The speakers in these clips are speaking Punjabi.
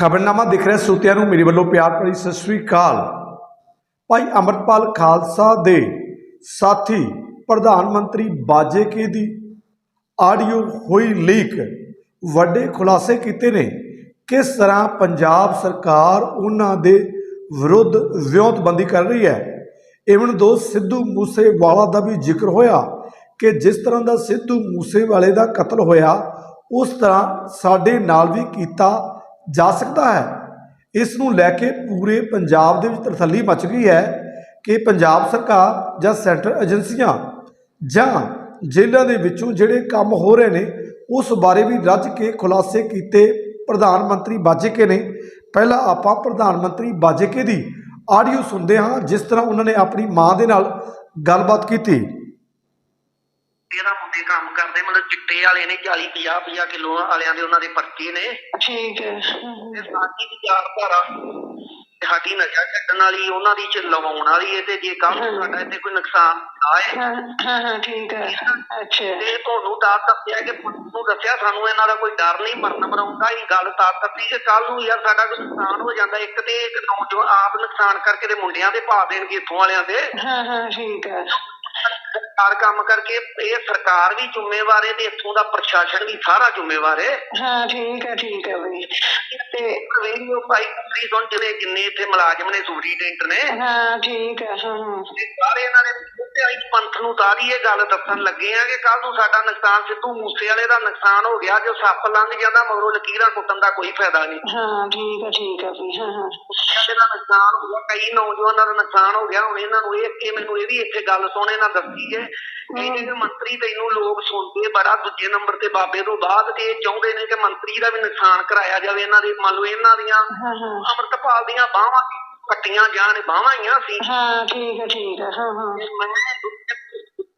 ਖਬਰਨਾਮਾ ਦਿਖ ਰਿਹਾ ਸਰੋਤਿਆਂ ਨੂੰ, ਮੇਰੇ ਵੱਲੋਂ ਪਿਆਰ ਭਰੀ ਸਤਿ ਸ੍ਰੀ ਅਕਾਲ। ਭਾਈ ਅਮਰਪਾਲ ਖਾਲਸਾ ਦੇ ਸਾਥੀ, ਪ੍ਰਧਾਨ ਮੰਤਰੀ ਬਾਜੇਕੇ ਦੀ ਆਡੀਓ ਹੋਈ ਲੀਕ। ਵੱਡੇ ਖੁਲਾਸੇ ਕੀਤੇ ਨੇ। ਕਿਸ ਤਰ੍ਹਾਂ ਪੰਜਾਬ ਸਰਕਾਰ ਉਹਨਾਂ ਦੇ ਵਿਰੁੱਧ ਵਿਉਂਤਬੰਦੀ ਕਰ ਰਹੀ ਹੈ? ਇਵਨ ਦੋ ਸਿੱਧੂ ਮੂਸੇਵਾਲਾ ਦਾ ਵੀ ਜ਼ਿਕਰ ਹੋਇਆ ਕਿ ਜਿਸ ਤਰ੍ਹਾਂ ਦਾ ਸਿੱਧੂ ਮੂਸੇਵਾਲੇ ਦਾ ਕਤਲ ਹੋਇਆ, ਉਸ ਤਰ੍ਹਾਂ ਸਾਡੇ ਨਾਲ ਵੀ ਕੀਤਾ ਜਾ ਸਕਦਾ ਹੈ। ਇਸ ਨੂੰ ਲੈ ਕੇ ਪੂਰੇ ਪੰਜਾਬ ਦੇ ਵਿੱਚ ਤਰਥੱਲੀ ਮਚ ਗਈ ਹੈ ਕਿ ਪੰਜਾਬ ਸਰਕਾਰ ਜਾਂ ਸੈਂਟਰ ਏਜੰਸੀਆਂ ਜਾਂ ਜੇਲ੍ਹਾਂ ਦੇ ਵਿੱਚੋਂ ਜਿਹੜੇ ਕੰਮ ਹੋ ਰਹੇ ਨੇ, ਉਸ ਬਾਰੇ ਵੀ ਰੱਜ ਕੇ ਖੁਲਾਸੇ ਕੀਤੇ ਪ੍ਰਧਾਨ ਮੰਤਰੀ ਬਾਜੇਕੇ ਨੇ। ਪਹਿਲਾਂ ਆਪਾਂ ਪ੍ਰਧਾਨ ਮੰਤਰੀ ਬਾਜੇਕੇ ਦੀ ਆਡੀਓ ਸੁਣਦੇ ਹਾਂ, ਜਿਸ ਤਰ੍ਹਾਂ ਉਹਨਾਂ ਨੇ ਆਪਣੀ ਮਾਂ ਦੇ ਨਾਲ ਗੱਲਬਾਤ ਕੀਤੀ ਇਹਦਾ ਮੁੰਡੇ ਕੰਮ ਕਰਦੇ ਮਤਲਬ ਚਿੱਟੇ ਵਾਲੇ ਨੇ 40 50 50 ਕਿਲੋ ਵਾਲਿਆਂ ਦੇ ਉਹਨਾਂ ਦੇ ਪਰਚੇ ਨੇ। ਠੀਕ ਹੈ। ਤੇ ਸਾਡੀ ਦੀ ਚਾਰ ਧਾਰਾ ਤੇ ਸਾਡੀ ਨਸ਼ਾ ਛੱਡਣ ਵਾਲੀ ਉਹਨਾਂ ਦੀ ਚ ਲਵਾਉਣ ਵਾਲੀ ਹੈ ਤੇ ਜੇ ਨੂੰ ਸਾਡਾ ਇੱਥੇ ਕੋਈ ਨੁਕਸਾਨ ਆਏ ਹਾਂ ਹਾਂ ਠੀਕ ਹੈ। ਅੱਛਾ। ਤੇ ਤੁਹਾਨੂੰ ਤਾਂ ਦੱਸਿਆ ਕਿ ਤੁਹਾਨੂੰ ਦੱਸਿਆ ਸਾਨੂੰ ਇਹਨਾਂ ਦਾ ਕੋਈ ਡਰ ਨਹੀਂ ਮਰਨ ਮਰਾਉਂਦਾ ਹੀ ਗੱਲ ਤਾਂ ਦੱਸੀ ਕਿ ਕੱਲ ਨੂੰ ਯਾਰ ਸਾਡਾ ਕੋਈ ਨੁਕਸਾਨ ਹੋ ਜਾਂਦਾ ਇੱਕ ਤੇ ਇੱਕ ਨੌਜਵਾਨ ਆਪ ਨੁਕਸਾਨ ਕਰਕੇ ਤੇ ਮੁੰਡਿਆਂ ਦੇ ਪਾ ਦੇਣਗੇ ਇੱਥੋਂ ਵਾਲਿਆਂ ਦੇ। ਹਾਂ ਹਾਂ ਠੀਕ ਹੈ। ਸਰਕਾਰ ਕੰਮ ਕਰਕੇ ਇਹ ਸਰਕਾਰ ਵੀ ਜ਼ਿੰਮੇਵਾਰ ਹੈ ਤੇ ਇੱਥੋਂ ਦਾ ਪ੍ਰਸ਼ਾਸਨ ਵੀ ਸਾਰਾ ਜ਼ਿੰਮੇਵਾਰ ਹੈ। ਹਾਂ ਠੀਕ ਹੈ ਠੀਕ ਹੈ ਬਈ। ਤੇ ਵੀਡੀਓ ਪਾਈ ਪੂਰੀ ਸੁਣ ਜਿਹੜੇ ਜਿੰਨੇ ਇੱਥੇ ਮੁਲਾਜ਼ਮ ਨੇ ਸੁਪਰੀਡੈਂਟ ਨੇ। ਹਾਂ ਠੀਕ ਹੈ ਹਾਂ ਸਾਰੇ ਇਹਨਾਂ ਨੇ ਆਈ ਪੰਥ ਨੂੰ ਤਾਰੀ ਇਹ ਗੱਲ ਦੱਸਣ ਲੱਗੇ ਆ ਕਿ ਕੱਲ ਨੂੰ ਸਾਡਾ ਨੁਕਸਾਨ ਸਿੱਧੂ ਮੂਸੇ ਵਾਲੇ ਦਾ ਨੁਕਸਾਨ ਹੋ ਗਿਆ ਜੋ ਸੱਪ ਲੰਘ ਜਾਂਦਾ ਮਗਰੋਂ ਲਕੀਰਾਂ ਕੁੱਟਣ ਦਾ ਕੋਈ ਫਾਇਦਾ ਨਹੀਂ। ਹਾਂ ਠੀਕ ਹੈ ਠੀਕ ਹੈ ਬਈ ਹਾਂ ਹਾਂ। ਕਿਸੇ ਦਾ ਨੁਕਸਾਨ ਹੋ ਗਿਆ ਕਈ ਨੌਜਵਾਨਾਂ ਦਾ ਨੁਕਸਾਨ ਹੋ ਗਿਆ ਹੁਣ ਇਹਨਾਂ ਨੂੰ ਇਹ ਇਹ ਮੈਨੂੰ ਇਹ ਵੀ ਇੱਥੇ ਗੱਲ ਸੁਣੇ ਨਾ ਦੱਸੀ ਹੈ ਕਹਿੰਦੇ ਕਿ ਮੰਤਰੀ ਤੈਨੂੰ ਲੋਕ ਸੁਣਦੇ ਬੜਾ ਦੂਜੇ ਨੰਬਰ ਤੇ ਬਾਬੇ ਤੋਂ ਬਾਅਦ ਤੇ ਇਹ ਚਾਹੁੰਦੇ ਨੇ ਕਿ ਮੰਤਰੀ ਦਾ ਵੀ ਨੁਕਸਾਨ ਕਰਾਇਆ ਜਾਵੇ ਇਹਨਾਂ ਦੇ ਮੰਨ ਲਓ ਇਹਨਾਂ ਦੀਆਂ ਅਮਰਤਪਾਲ ਦੀਆਂ ਬਾਹਾਂ ਕੱਟੀਆਂ ਜਾਣ ਬਾਹਾਂ ਹੀ ਆ ਸੀ ਹਾਂ ਠੀਕ ਹੈ ਠੀਕ ਹੈ ਹਾਂ। ਹਾਂ ਮੈਂ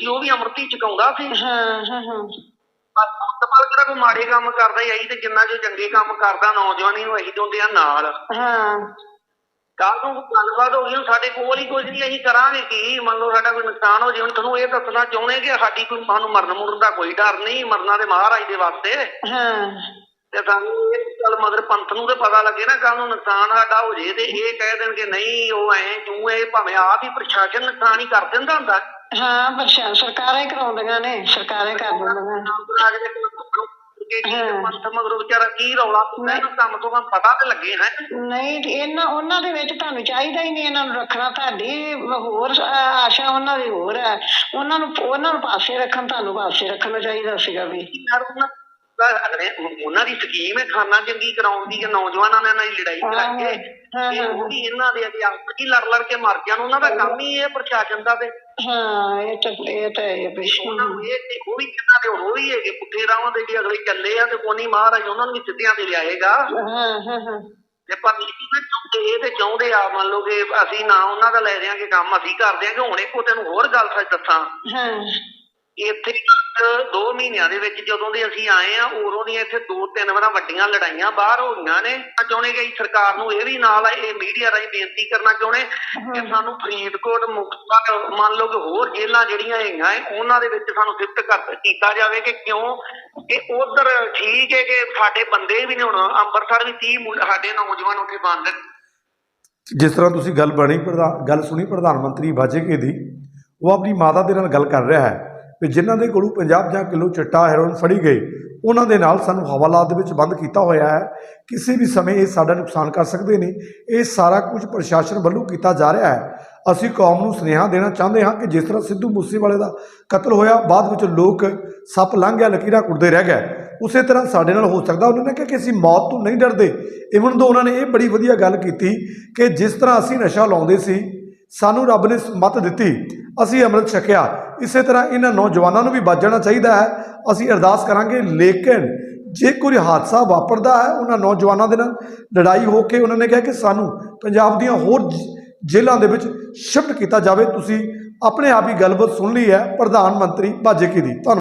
ਸੀ ਉਹ ਵੀ ਅੰਮ੍ਰਿਤ ਚਕਾਉਂਦਾ ਸੀ। ਹਾਂ ਹਾਂ ਹਾਂ। ਮੁਸਤਫਾ ਕਿਹੜਾ ਕੋਈ ਮਾੜੇ ਕੰਮ ਕਰਦਾ ਹੀ ਆਈ ਤੇ ਜਿੰਨਾ ਜੋ ਚੰਗੇ ਕੰਮ ਕਰਦਾ ਨੌਜਵਾਨੀ ਨੂੰ ਅਸੀਂ ਦੋਂਦੇ ਆ ਨਾਲ। ਹਾਂ। ਕੱਲ ਨੂੰ ਗੱਲਬਾਤ ਹੋ ਗਈ ਸਾਡੇ ਕੋਲ ਹੀ ਕੁਝ ਨਹੀਂ ਅਸੀਂ ਕਰਾਂਗੇ ਕੀ? ਮੰਨ ਲਓ ਸਾਡਾ ਕੋਈ ਨੁਕਸਾਨ ਹੋ ਜੇ ਹੁਣ ਤੁਹਾਨੂੰ ਇਹ ਦੱਸਣਾ ਚਾਹੁੰਦੇ ਕਿ ਸਾਡੀ ਕੋਈ ਸਾਨੂੰ ਮਰਨ ਮੁਰਨ ਦਾ ਕੋਈ ਡਰ ਨਹੀਂ ਮਰਨਾ ਤੇ ਮਹਾਰਾਜ ਦੇ ਵਾਸਤੇ। ਹਾਂ। ਤੇ ਸਾਨੂੰ ਇਹ ਗੱਲ ਮਗਰ ਪੰਥ ਨੂੰ ਤੇ ਪਤਾ ਲੱਗੇ ਨਾ ਕੱਲ ਨੂੰ ਨੁਕਸਾਨ ਸਾਡਾ ਹੋ ਜੇ ਤੇ ਇਹ ਕਹਿ ਦੇਣਗੇ ਨਹੀਂ ਉਹ ਐ ਕਿਉਂ ਇਹ ਭਾਵੇਂ ਆਪ ਹੀ ਪ੍ਰਸ਼ਾਸਨ ਨੁਕਸਾਨ ਹੀ ਕਰ ਦਿੰਦਾ ਹੁੰਦਾ। ਹਾਂ ਬੱਚਾ ਸਰਕਾਰਾਂ ਹੀ ਕਰਾਉਂਦੀਆਂ ਨੇ, ਸਰਕਾਰਾਂ ਹੀ ਕਰ ਦਿੰਦੀਆਂ ਮਗਰੋਂ ਵਿਚਾਰਾ ਕੀ ਰੌਲਾ ਪਾਉਂਦਾ ਇਹਨੂੰ ਕੰਮ ਤੋਂ ਕੰਮ ਪਤਾ ਤੇ ਲੱਗੇ ਹੈ ਨਹੀਂ ਇਹਨਾਂ, ਉਹਨਾਂ ਦੇ ਵਿੱਚ ਤੁਹਾਨੂੰ ਚਾਹੀਦਾ ਹੀ ਨਹੀਂ ਇਹਨਾਂ ਨੂੰ ਰੱਖਣਾ, ਤੁਹਾਡੀ ਹੋਰ ਆਸ਼ਾ ਉਹਨਾਂ ਦੀ ਹੋਰ ਹੈ। ਉਹਨਾਂ ਨੂੰ ਉਹਨਾਂ ਨੂੰ ਪਾਸੇ ਰੱਖਣ, ਤੁਹਾਨੂੰ ਪਾਸੇ ਰੱਖਣਾ ਚਾਹੀਦਾ ਸੀਗਾ ਵੀ। ਯਾਰ ਉਹਨਾਂ ਦਾ ਅਗਲੇ ਉਹਨਾਂ ਦੀ ਸਕੀਮ ਹੈ ਖਾਨਾ ਜੰਗੀ ਕਰਾਉਣ ਦੀ ਕਿ ਨੌਜਵਾਨਾਂ ਨਾਲ ਨਾਲ ਲੜਾਈ ਹਾਂ, ਕਰਾ ਕੇ ਹਾਂ, ਤੇ ਹਾਂ। ਉਹ ਵੀ ਇਹਨਾਂ ਦੇ ਅੱਗੇ ਆਪਸ ਵਿੱਚ ਲੜ ਲੜ ਕੇ ਮਰ ਜਾਣ ਉਹਨਾਂ ਦਾ ਕੰਮ ਹੀ ਇਹ ਪ੍ਰਸ਼ਾਸਨ ਦਾ ਤੇ। ਹਾਂ ਇਹ ਤਾਂ ਇਹ ਤਾਂ ਹੈ ਵੀ। ਉਹਨਾਂ ਨੂੰ ਇਹ ਤੇ ਉਹ ਵੀ ਕਿੰਨਾ ਦੇ ਉਹ ਵੀ ਹੈਗੇ ਪੁੱਠੇ ਰਾਹਾਂ ਦੇ ਵੀ ਅਗਲੇ ਚੱਲੇ ਆ ਤੇ ਕੋਨੀ ਮਹਾਰਾਜ ਉਹਨਾਂ ਨੂੰ ਵੀ ਸਿੱਧਿਆਂ ਤੇ ਲਿਆਏਗਾ। ਹਾਂ ਹਾਂ ਹਾਂ। ਤੇ ਪਰ ਇਹ ਤੇ ਚਾਹੁੰਦੇ ਆ ਮੰਨ ਲਓ ਕਿ ਅਸੀਂ ਨਾ ਉਹਨਾਂ ਦਾ ਲੈ ਦਿਆਂਗੇ ਕੰਮ ਅਸੀਂ ਕਰ ਦਿਆਂਗੇ ਹੁਣ ਇੱਕ ਤੈਨੂੰ ਹੋਰ ਗੱਲ ਸੱਚ ਦੱਸਾਂ। ਹਾਂ। ਇੱਥੇ ਦੋ ਮਹੀਨਿਆਂ ਦੇ ਵਿੱਚ ਜਦੋਂ ਦੇ ਅਸੀਂ ਆਏ ਆ ਉਦੋਂ ਦੀਆਂ ਇੱਥੇ ਦੋ ਤਿੰਨ ਵਾਰਾਂ ਵੱਡੀਆਂ ਲੜਾਈਆਂ ਬਾਹਰ ਹੋ ਗਈਆਂ ਨੇ। ਚਾਹੁੰਦੇ ਕਿ ਸਰਕਾਰ ਨੂੰ ਇਹ ਵੀ ਨਾਲ ਇਹ ਮੀਡੀਆ ਰਾਹੀਂ ਬੇਨਤੀ ਕਰਨਾ ਚਾਹੁੰਦੇ ਕਿ ਸਾਨੂੰ ਫਰੀਦਕੋਟ ਮੁਕਤਸਰ ਮੰਨ ਲਓ ਕਿ ਹੋਰ ਜੇਲ੍ਹਾਂ ਜਿਹੜੀਆਂ ਹੈਗੀਆਂ ਉਹਨਾਂ ਦੇ ਵਿੱਚ ਸਾਨੂੰ ਸ਼ਿਫਟ ਕਰ ਕੀਤਾ ਜਾਵੇ ਕਿ ਕਿਉਂ? ਕਿ ਉਧਰ ਠੀਕ ਹੈ ਕਿ ਸਾਡੇ ਬੰਦੇ ਵੀ ਨੇ ਹੁਣ ਅੰਮ੍ਰਿਤਸਰ ਵੀ 30 ਮੁੰ- ਸਾਡੇ ਨੌਜਵਾਨ ਉੱਥੇ ਬੰਦ ਜਿਸ ਤਰ੍ਹਾਂ ਤੁਸੀਂ ਗੱਲ ਬਣੀ ਗੱਲ ਸੁਣੀ ਪ੍ਰਧਾਨ ਮੰਤਰੀ ਬਾਜੇਕੇ ਦੀ ਉਹ ਆਪਣੀ ਮਾਤਾ ਦੇ ਨਾਲ ਗੱਲ ਕਰ ਰਿਹਾ ਹੈ। ਵੀ ਜਿਨ੍ਹਾਂ ਦੇ ਕੋਲੋਂ 50 ਜਾਂ ਕਿਲੋ ਚਿੱਟਾ ਹੈਰੋਇਨ ਫੜੀ ਗਈ, ਉਹਨਾਂ ਦੇ ਨਾਲ ਸਾਨੂੰ ਹਵਾਲਾਤ ਦੇ ਵਿੱਚ ਬੰਦ ਕੀਤਾ ਹੋਇਆ ਹੈ। ਕਿਸੇ ਵੀ ਸਮੇਂ ਇਹ ਸਾਡਾ ਨੁਕਸਾਨ ਕਰ ਸਕਦੇ ਨੇ। ਇਹ ਸਾਰਾ ਕੁਝ ਪ੍ਰਸ਼ਾਸਨ ਵੱਲੋਂ ਕੀਤਾ ਜਾ ਰਿਹਾ ਹੈ। ਅਸੀਂ ਕੌਮ ਨੂੰ ਸੁਨੇਹਾ ਦੇਣਾ ਚਾਹੁੰਦੇ ਹਾਂ ਕਿ ਜਿਸ ਤਰ੍ਹਾਂ ਸਿੱਧੂ ਮੂਸੇਵਾਲੇ ਦਾ ਕਤਲ ਹੋਇਆ, ਬਾਅਦ ਵਿੱਚ ਲੋਕ ਸੱਪ ਲੰਘ ਗਿਆ, ਲਕੀਰਾਂ ਕੁੱਟਦੇ ਰਹਿ ਗਏ। ਉਸੇ ਤਰ੍ਹਾਂ ਸਾਡੇ ਨਾਲ ਹੋ ਸਕਦਾ, ਉਹਨਾਂ ਨੇ ਕਿਹਾ ਕਿ ਅਸੀਂ ਮੌਤ ਤੋਂ ਨਹੀਂ ਡਰਦੇ। ਇਵਨ ਦੋ ਉਹਨਾਂ ਨੇ ਇਹ ਬੜੀ ਵਧੀਆ ਗੱਲ ਕੀਤੀ ਕਿ ਜਿਸ ਤਰ੍ਹਾਂ ਅਸੀਂ ਨਸ਼ਾ ਲਾਉਂਦੇ ਸੀ, ਸਾਨੂੰ ਰੱਬ ਨੇ ਮੱਤ ਦਿੱਤੀ, ਅਸੀਂ ਅੰਮ੍ਰਿਤ ਛਕਿਆ। ਇਸੇ ਤਰ੍ਹਾਂ ਇਹਨਾਂ ਨੌਜਵਾਨਾਂ ਨੂੰ ਵੀ ਬਚਣਾ ਚਾਹੀਦਾ ਹੈ। ਅਸੀਂ ਅਰਦਾਸ ਕਰਾਂਗੇ, ਲੇਕਿਨ ਜੇ ਕੋਈ ਹਾਦਸਾ ਵਾਪਰਦਾ ਹੈ ਉਹਨਾਂ ਨੌਜਵਾਨਾਂ ਦੇ ਨਾਲ ਲੜਾਈ ਹੋ ਕੇ ਉਹਨਾਂ ਨੇ ਕਿਹਾ ਕਿ ਸਾਨੂੰ ਪੰਜਾਬ ਦੀਆਂ ਹੋਰ ਜੇਲ੍ਹਾਂ ਦੇ ਵਿੱਚ ਸ਼ਿਫਟ ਕੀਤਾ ਜਾਵੇ। ਤੁਸੀਂ ਆਪਣੇ ਆਪ ਹੀ ਗੱਲਬਾਤ ਸੁਣ ਲਈ ਹੈ। ਪ੍ਰਧਾਨ ਮੰਤਰੀ ਬਾਜੇਕੇ ਦੀ। ਧੰਨਵਾਦ।